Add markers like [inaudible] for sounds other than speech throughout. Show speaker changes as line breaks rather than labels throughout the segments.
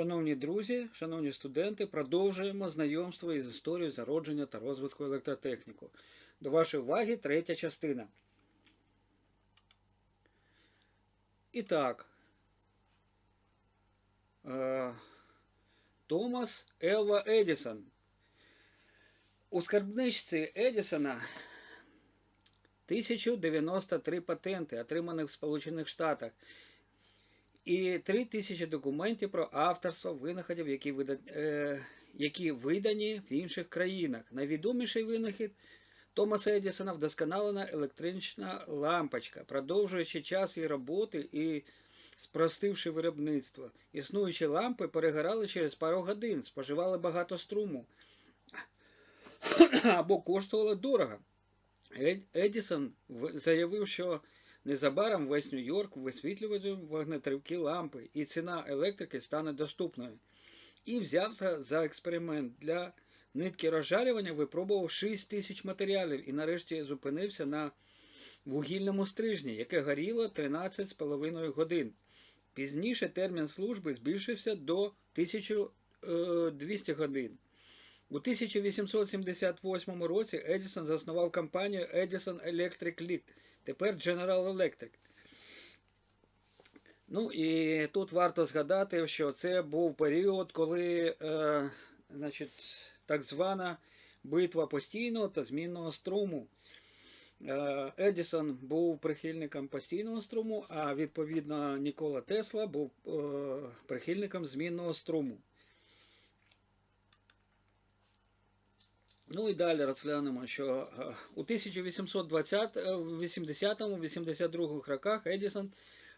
Шановні друзі, шановні студенти, продовжуємо знайомство із історією зародження та розвитку електротехніки. До вашої уваги третя частина. І так. Е, Томас Елва Едісон. У скарбничці Едісона 1093 патенти, отриманих в Сполучених Штатах, і 3000 документів про авторство винаходів, які, вида... е... які видані в інших країнах. Найвідоміший винахід Томаса Едісона вдосконалена електрична лампочка, продовжуючи час її роботи і спростивши виробництво. Існуючі лампи перегорали через пару годин, споживали багато струму [clears throat] або коштували дорого. Ед- Едісон заявив, що незабаром весь Нью-Йорк висвітлюватиме вогнетривкі лампи, і ціна електрики стане доступною. І взявся за експеримент. Для нитки розжарювання випробував 6 тисяч матеріалів і нарешті зупинився на вугільному стрижні, яке горіло 13,5 годин. Пізніше термін служби збільшився до 1200 годин. У 1878 році Едісон заснував компанію Edison Electric Light, тепер General Electric. Ну і тут варто згадати, що це був період, коли е, значить, так звана битва постійного та змінного струму. Е, Едісон був прихильником постійного струму, а відповідно Нікола Тесла був е, прихильником змінного струму. Ну і далі розглянемо, що е, у 1880-82 роках Едісон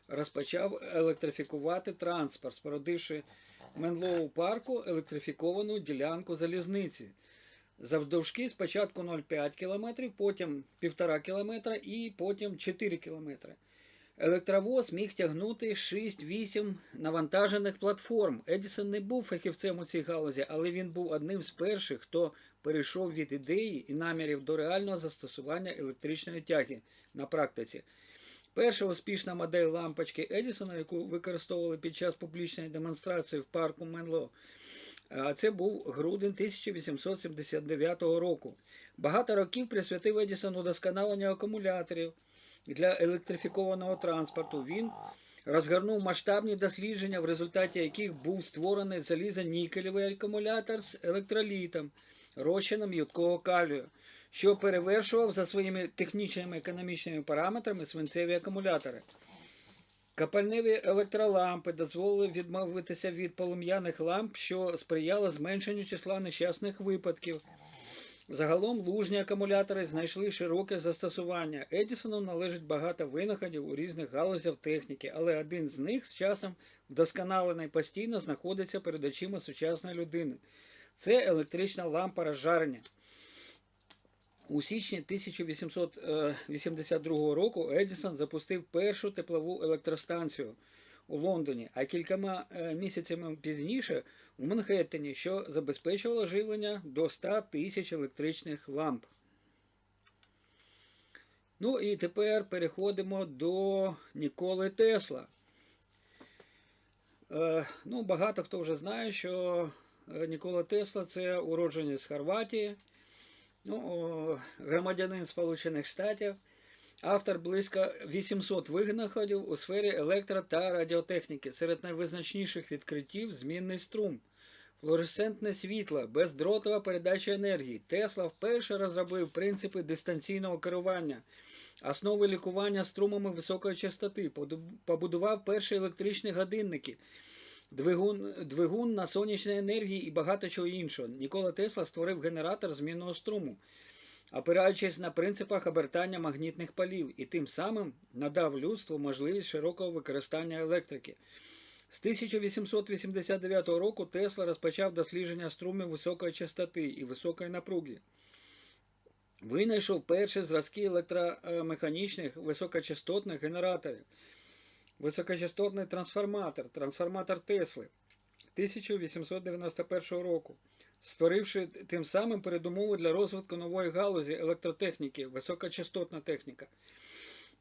розпочав електрифікувати транспорт, спорудивши в Менлоу парку електрифіковану ділянку залізниці. Завдовжки спочатку 0,5 км, потім 1,5 км і потім 4 км. Електровоз міг тягнути 6-8 навантажених платформ. Едісон не був фахівцем у цій галузі, але він був одним з перших, хто перейшов від ідеї і намірів до реального застосування електричної тяги на практиці. Перша успішна модель лампочки Едісона, яку використовували під час публічної демонстрації в парку Менло, це був грудень 1879 року. Багато років присвятив Едісон удосконаленню акумуляторів для електрифікованого транспорту. Він розгорнув масштабні дослідження, в результаті яких був створений залізо-нікелевий акумулятор з електролітом, розчином юдкого калію, що перевершував за своїми технічними економічними параметрами свинцеві акумулятори. Капальневі електролампи дозволили відмовитися від полум'яних ламп, що сприяло зменшенню числа нещасних випадків. Загалом лужні акумулятори знайшли широке застосування. Едісону належить багато винаходів у різних галузях техніки, але один з них з часом вдосконалений постійно знаходиться перед очима сучасної людини. Це електрична лампа розжарення. У січні 1882 року Едісон запустив першу теплову електростанцію у Лондоні, а кількома е, місяцями пізніше у Манхеттені, що забезпечувало живлення до 100 тисяч електричних ламп. Ну і тепер переходимо до Ніколи Тесла. Е, ну, Багато хто вже знає, що е, Нікола Тесла це уродженець Хорватії, ну, громадянин Сполучених Штатів, автор близько 800 винаходів у сфері електро та радіотехніки. Серед найвизначніших відкриттів змінний струм, флуоресцентне світло, бездротова передача енергії. Тесла вперше розробив принципи дистанційного керування, основи лікування струмами високої частоти, побудував перші електричні годинники. Двигун, двигун на сонячній енергії і багато чого іншого. Нікола Тесла створив генератор змінного струму, опираючись на принципах обертання магнітних полів, і тим самим надав людству можливість широкого використання електрики. З 1889 року Тесла розпочав дослідження струмів високої частоти і високої напруги. Винайшов перші зразки електромеханічних високочастотних генераторів. Високочастотний трансформатор, трансформатор Тесли 1891 року, створивши тим самим передумови для розвитку нової галузі електротехніки, високочастотна техніка.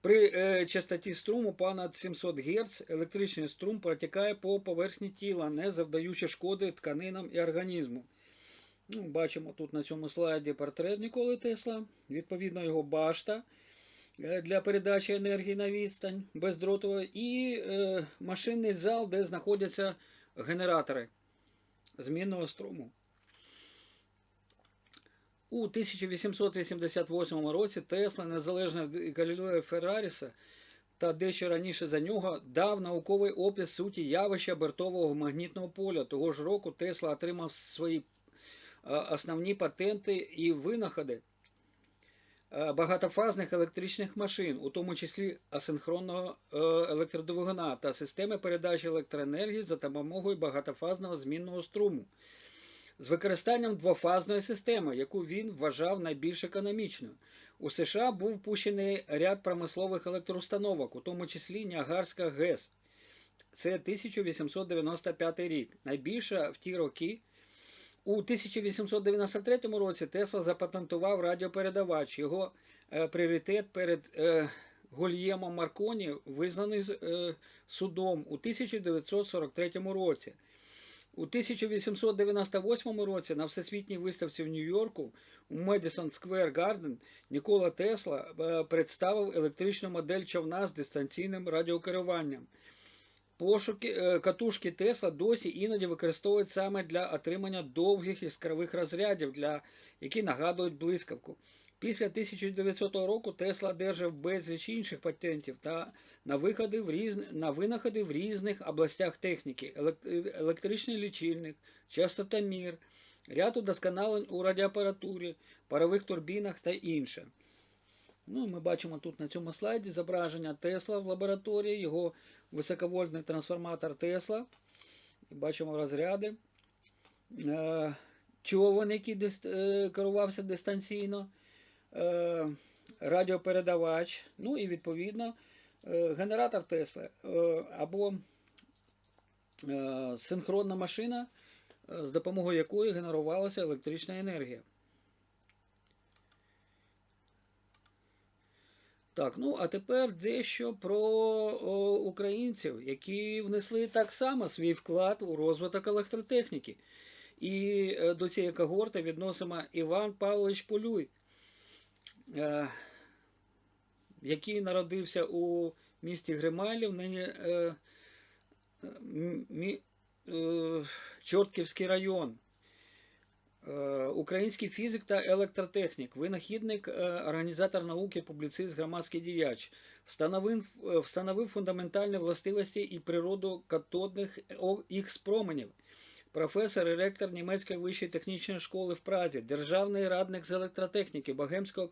При е, частоті струму понад 700 Гц електричний струм протікає по поверхні тіла, не завдаючи шкоди тканинам і організму. Ну, бачимо тут на цьому слайді портрет Ніколи Тесла, відповідно його башта для передачі енергії на відстань бездротова і е, машинний зал, де знаходяться генератори змінного струму. У 1888 році Тесла, незалежно від Галілея Ферраріса та дещо раніше за нього, дав науковий опис суті явища бортового магнітного поля. Того ж року Тесла отримав свої е, основні патенти і винаходи е, багатофазних електричних машин, у тому числі асинхронного е, електродвигуна та системи передачі електроенергії за допомогою багатофазного змінного струму з використанням двофазної системи, яку він вважав найбільш економічною. У США був пущений ряд промислових електроустановок, у тому числі Ніагарська ГЕС. Це 1895 рік. Найбільша в ті роки. У 1893 році Тесла запатентував радіопередавач. Його е, пріоритет перед е, Гольємом Марконі визнаний е, судом у 1943 році. У 1898 році на всесвітній виставці в Нью-Йорку у Медісон Сквер Гарден Нікола Тесла е, представив електричну модель човна з дистанційним радіокеруванням. Пошуки е, катушки Тесла досі іноді використовують саме для отримання довгих іскрових розрядів, для, які нагадують блискавку. Після 1900 року Тесла одержав безліч інших патентів та на виходи в різ... на винаходи в різних областях техніки: елек- електричний лічильник, частотомір, ряд удосконалень у радіоапаратурі, парових турбінах та інше. Ну, Ми бачимо тут на цьому слайді зображення Тесла в лабораторії, його високовольтний трансформатор Тесла. Бачимо розряди. Е, Човен, який е, керувався дистанційно, е, радіопередавач, ну і відповідно генератор Тесла або синхронна машина, з допомогою якої генерувалася електрична енергія. Так, ну а тепер дещо про о, українців, які внесли так само свій вклад у розвиток електротехніки. І е, до цієї когорти відносимо Іван Павлович Полюй, е, який народився у місті Гримайлів, нині е, м- е, Чортківський район. Е, Український фізик та електротехнік, винахідник, е, організатор науки, публіцист, громадський діяч, встановив, е, встановив фундаментальні властивості і природу катодних х променів, професор і ректор Німецької вищої технічної школи в Празі, державний радник з електротехніки Богемського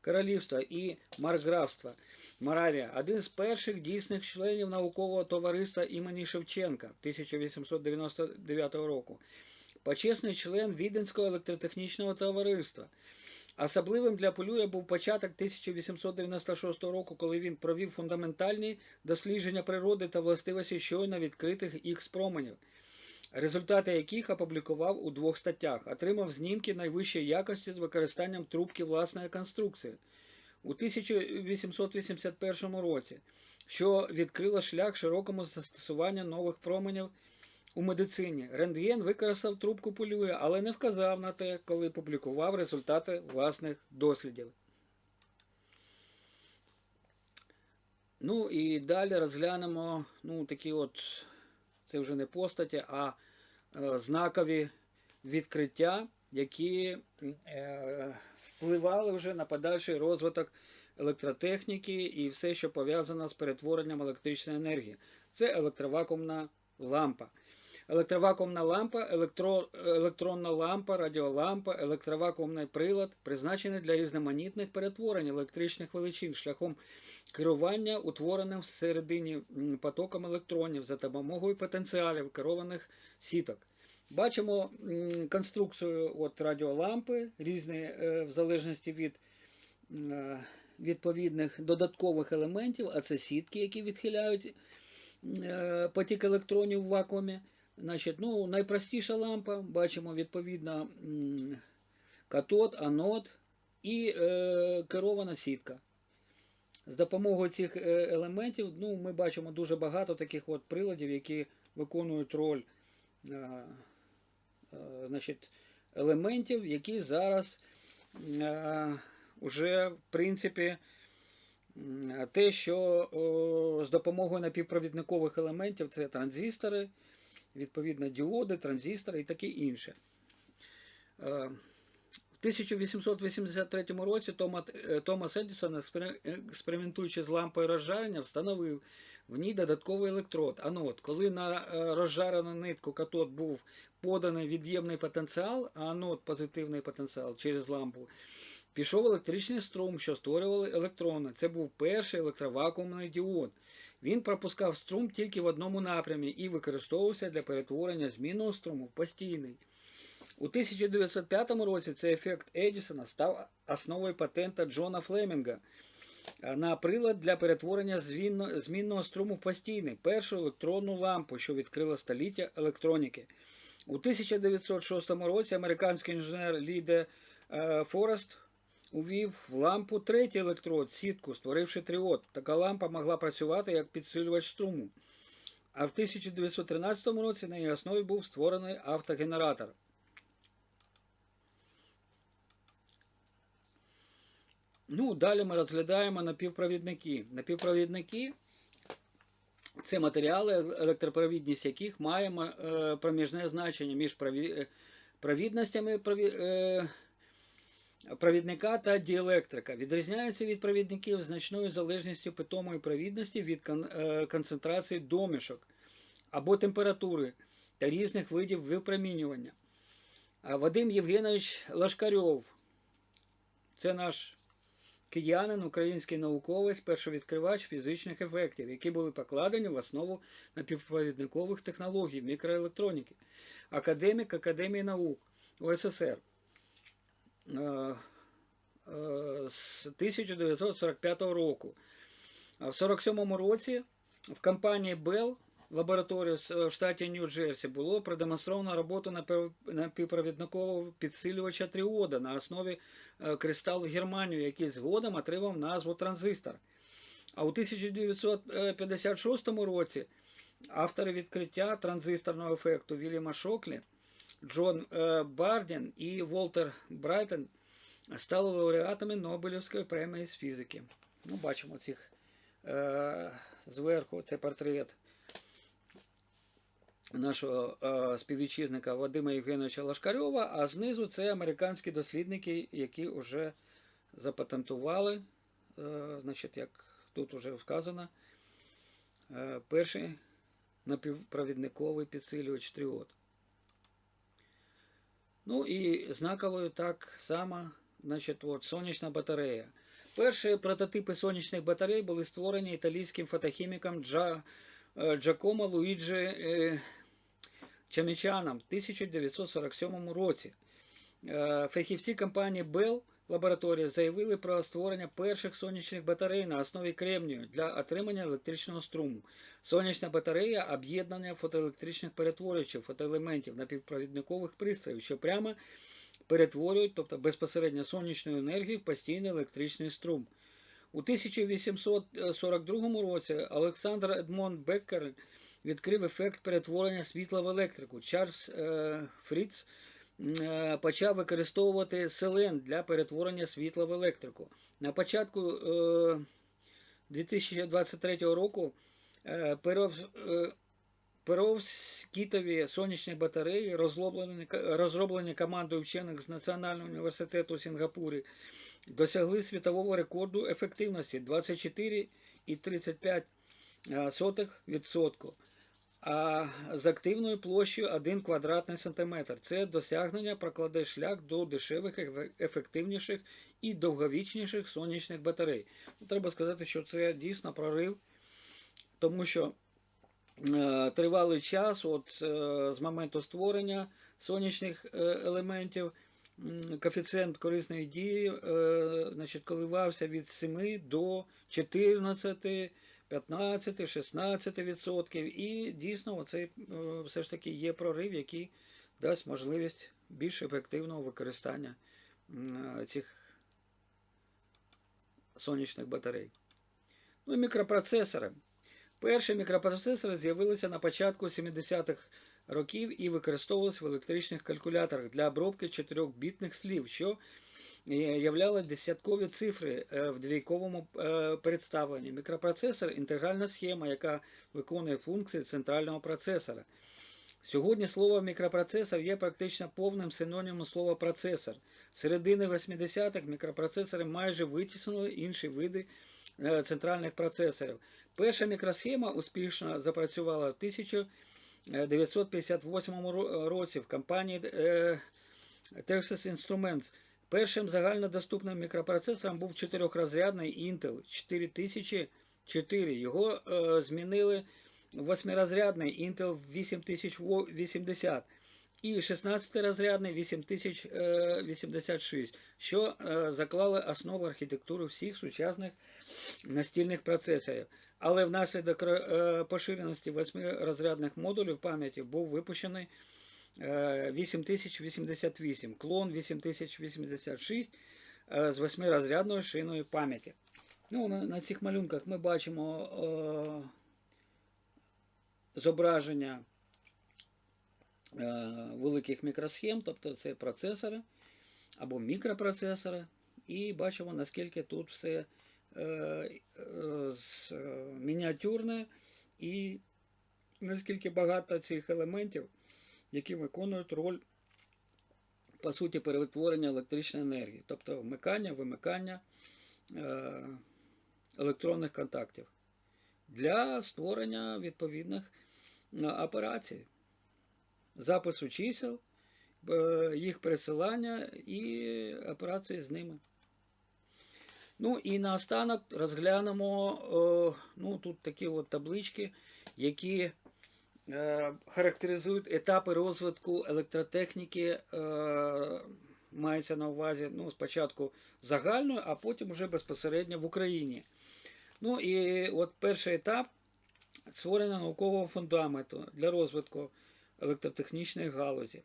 королівства і маркграфства Моравія, один з перших дійсних членів наукового товариства імені Шевченка 1899 року почесний член Віденського електротехнічного товариства. Особливим для Полюя був початок 1896 року, коли він провів фундаментальні дослідження природи та властивості щойно відкритих х променів, результати яких опублікував у двох статтях, отримав знімки найвищої якості з використанням трубки власної конструкції у 1881 році, що відкрило шлях широкому застосуванню нових променів у медицині. Рентген використав трубку Полюя, але не вказав на те, коли публікував результати власних дослідів. Ну і далі розглянемо ну, такі от, це вже не постаті, а е, знакові відкриття, які е, впливали вже на подальший розвиток електротехніки і все, що пов'язано з перетворенням електричної енергії. Це електровакуумна лампа. Електровакуумна лампа, електро, електронна лампа, радіолампа, електровакуумний прилад призначений для різноманітних перетворень електричних величин шляхом керування утвореним всередині потоком електронів за допомогою потенціалів керованих сіток. Бачимо конструкцію от радіолампи, різні е, в залежності від е, відповідних додаткових елементів, а це сітки, які відхиляють е, потік електронів в вакуумі. Значить, ну, найпростіша лампа, бачимо відповідно катод, анод і е, керована сітка. З допомогою цих е, елементів ну, ми бачимо дуже багато таких от приладів, які виконують роль е, е, значить, елементів, які зараз е, вже в принципі те, що о, з допомогою напівпровідникових елементів це транзистори, відповідно діоди, транзистори і таке інше. Е, В 1883 році е, Томас Едісон, експериментуючи з лампою розжарення, встановив в ній додатковий електрод, анод. Коли на е, розжарену нитку катод був поданий від'ємний потенціал, а анод позитивний потенціал через лампу, пішов електричний струм, що створювали електрони. Це був перший електровакуумний діод. Він пропускав струм тільки в одному напрямі і використовувався для перетворення змінного струму в постійний. У 1905 році цей ефект Едісона став основою патента Джона Флемінга на прилад для перетворення змінного струму в постійний, першу електронну лампу, що відкрила століття електроніки. У 1906 році американський інженер Ліде е, Форест увів в лампу третій електрод, сітку, створивши тріод. Така лампа могла працювати як підсилювач струму. А в 1913 році на її основі був створений автогенератор. Ну, далі ми розглядаємо напівпровідники. Напівпровідники це матеріали, електропровідність яких має е, проміжне значення між е, провідностями прові- е, провідника та діелектрика. Відрізняються від провідників значною залежністю питомої провідності від е, концентрації домішок або температури та різних видів випромінювання. Вадим Євгенович Лашкарьов, це наш киянин, український науковець, першовідкривач фізичних ефектів, які були покладені в основу напівпровідникових технологій мікроелектроніки, академік Академії наук УССР з 1945 року. В 1947 році в компанії Bell лабораторії в штаті Нью-Джерсі було продемонстровано роботу напів- напівпровідникового підсилювача тріода на основі е, кристалу германію, який згодом отримав назву транзистор. А у 1956 році автори відкриття транзисторного ефекту Вільяма Шоклі, Джон е, Бардін і Волтер Брайтон стали лауреатами Нобелівської премії з фізики. Ну, бачимо цих е, зверху це портрет нашого е, співвітчизника Вадима Євгеновича Лашкарьова, а знизу це американські дослідники, які вже запатентували, е, значить, як тут вже сказано, е, перший напівпровідниковий підсилювач тріод. Ну і знаковою так само, значить, от, сонячна батарея. Перші прототипи сонячних батарей були створені італійським фотохіміком Джа, е, Джакомо Луїджі е, Чамічаном в 1947 році. Е, Фахівці компанії Bell лабораторія заявили про створення перших сонячних батарей на основі кремнію для отримання електричного струму. Сонячна батарея об'єднання фотоелектричних перетворювачів, фотоелементів напівпровідникових пристроїв, що прямо перетворюють, тобто безпосередньо сонячну енергію в постійний електричний струм. У 1842 році Олександр Едмон Беккер відкрив ефект перетворення світла в електрику. Чарльз е, Фріц почав використовувати селен для перетворення світла в електрику. На початку е, 2023 року е, е, Перовськітові сонячні батареї, розроблені командою вчених з Національного університету Сінгапурі, досягли світового рекорду ефективності 24,35%, а з активною площею 1 квадратний сантиметр. Це досягнення прокладе шлях до дешевих, ефективніших і довговічніших сонячних батарей. Ну, Треба сказати, що це дійсно прорив, тому що е, тривалий час, от е, з моменту створення сонячних е, елементів, коефіцієнт корисної дії е, значить, коливався від 7 до 14, 15, 16 відсотків. І дійсно, оцей е, все ж таки є прорив, який дасть можливість більш ефективного використання цих сонячних батарей. Ну, і мікропроцесори. Перші мікропроцесори з'явилися на початку 70-х років і використовувалися в електричних калькуляторах для обробки 4-бітних слів, що е, являли десяткові цифри е, в двійковому е, представленні. Мікропроцесор інтегральна схема, яка виконує функції центрального процесора. Сьогодні слово мікропроцесор є практично повним синонімом слова процесор. З середини 80-х мікропроцесори майже витіснили інші види е, центральних процесорів. Перша мікросхема успішно запрацювала в 1958 році в компанії Texas Instruments. Першим загальнодоступним мікропроцесором був чотирьохрозрядний Intel 4004. Його е, змінили восьмирозрядний Intel 8080 і 16-розрядний 8086, що е, заклали основу архітектури всіх сучасних настільних процесорів. Але внаслідок е, поширеності восьмирозрядних модулів пам'яті був випущений е, 8088, клон 8086 е, з восьмирозрядною шиною пам'яті. Ну, на, на цих малюнках ми бачимо е, зображення е, великих мікросхем, тобто це процесори або мікропроцесори, і бачимо, наскільки тут все е, е, з- е, мініатюрне і наскільки багато цих елементів, які виконують роль, по суті, перетворення електричної енергії, тобто вмикання, вимикання е, електронних контактів для створення відповідних е, операцій, запису чисел, е, їх пересилання і операції з ними. Ну і наостанок розглянемо ну, тут такі от таблички, які характеризують етапи розвитку електротехніки. Е, мається на увазі ну, спочатку загальною, а потім вже безпосередньо в Україні. Ну і от перший етап створення наукового фундаменту для розвитку електротехнічної галузі.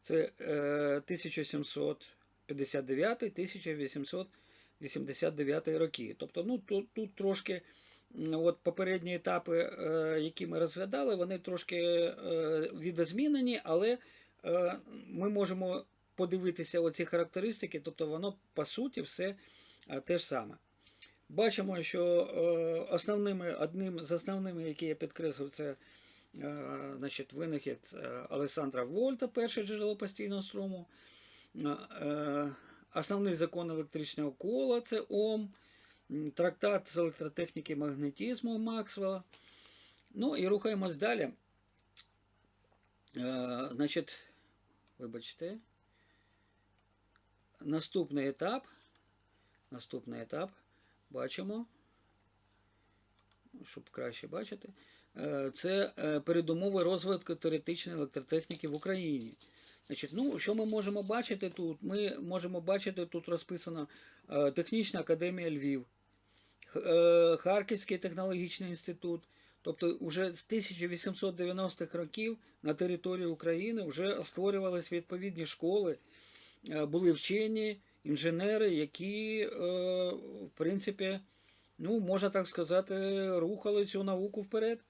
Це е, 1759-1889 роки. Тобто, ну, тут, тут трошки от попередні етапи, е, які ми розглядали, вони трошки е, відозмінені, але е, ми можемо подивитися оці характеристики, тобто воно по суті все те ж саме. Бачимо, що основними, одним з основними, які я підкреслив, це значить, винахід Олександра Вольта, перше джерело постійного струму. Основний закон електричного кола це Ом, трактат з електротехніки магнетизму Максвелла. Ну і рухаємось далі. Е, Значить, вибачте. Наступний етап. Наступний етап. Бачимо. Щоб краще бачити. Е, Це е, передумови розвитку теоретичної електротехніки в Україні. Значить, ну, що ми можемо бачити тут? Ми можемо бачити, тут розписано е, Технічна академія Львів, Харківський технологічний інститут. Тобто вже з 1890-х років на території України вже створювалися відповідні школи, е, були вчені, інженери, які, е, в принципі, ну, можна так сказати, рухали цю науку вперед.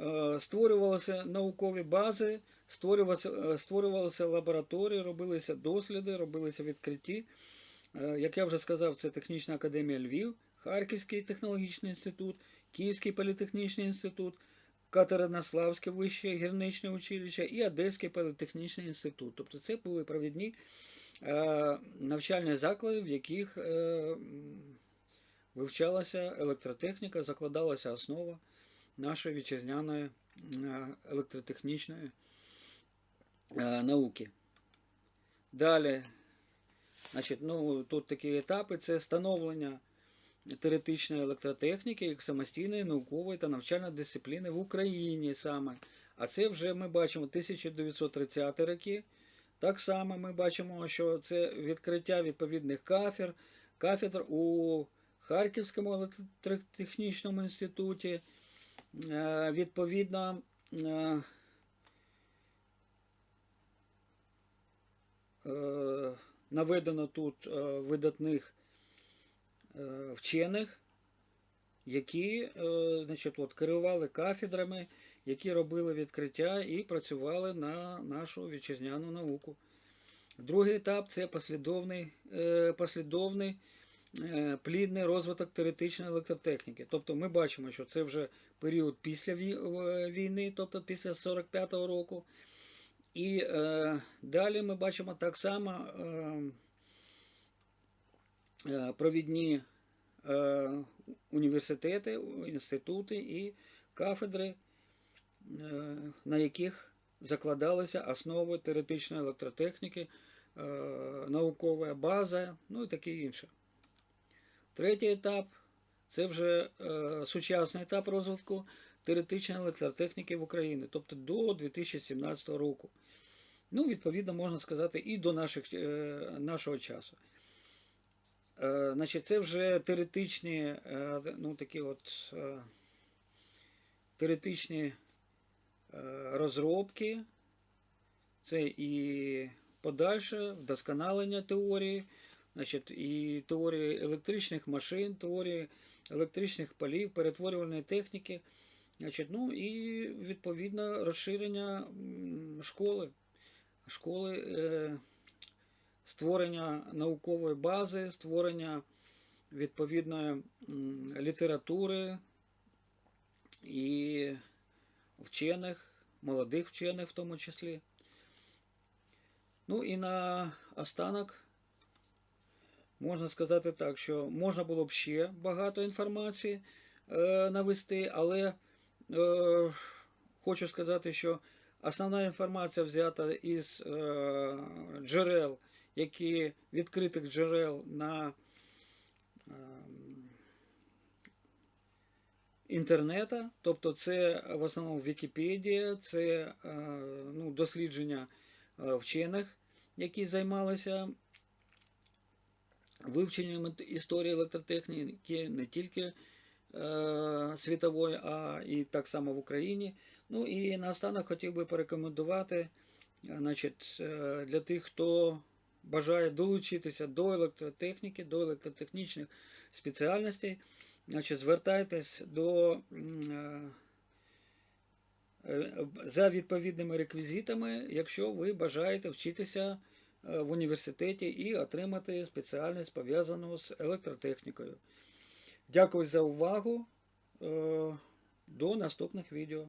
Е, Створювалися наукові бази, створювалися, е, створювалися лабораторії, робилися досліди, робилися відкритті. Е, Як я вже сказав, це Технічна академія Львів, Харківський технологічний інститут, Київський політехнічний інститут, Катеринославське вище гірничне училище і Одеський політехнічний інститут. Тобто це були провідні е, навчальні заклади, в яких е, вивчалася електротехніка, закладалася основа нашої вітчизняної е, електротехнічної науки. Далі, значить, ну, тут такі етапи це становлення теоретичної електротехніки як самостійної наукової та навчальної дисципліни в Україні саме. А це вже ми бачимо 1930 роки. Так само ми бачимо, що це відкриття відповідних кафедр, кафедр у Харківському електротехнічному інституті. Е, Відповідно, е, е, наведено тут видатних вчених, які е, значить, от, керували кафедрами, які робили відкриття і працювали на нашу вітчизняну науку. Другий етап це послідовний, е, послідовний е, плідний розвиток теоретичної електротехніки. Тобто ми бачимо, що це вже період після е, війни, тобто після 45-го року. І е, далі ми бачимо так само е, е, провідні е, університети, інститути і кафедри, е, на яких закладалися основи теоретичної електротехніки, е, наукова база, ну і таке інше. Третій етап це вже е, сучасний етап розвитку теоретичної електротехніки в Україні, тобто до 2017 року. Ну, відповідно, можна сказати, і до наших, е, нашого часу. Е, значить, це вже теоретичні, е, ну, такі от, е, теоретичні розробки, це і подальше вдосконалення теорії, значить, і теорії електричних машин, теорії електричних полів, перетворювальної техніки, значить, ну і відповідно розширення школи, школи створення наукової бази, створення відповідної літератури і вчених, молодих вчених в тому числі. Ну і на останок можна сказати так, що можна було б ще багато інформації е, навести, але е, хочу сказати, що основна інформація взята із е, джерел, які відкритих джерел на е, інтернета, тобто це в основному Вікіпедія, це е, ну, дослідження е, вчених, які займалися вивченням історії електротехніки не тільки е, світової, а і так само в Україні. Ну і наостанок хотів би порекомендувати значить, для тих, хто бажає долучитися до електротехніки, до електротехнічних спеціальностей, значить, звертайтесь до е, за відповідними реквізитами, якщо ви бажаєте вчитися е, в університеті і отримати спеціальність пов'язану з електротехнікою. Дякую за увагу. Е, До наступних відео.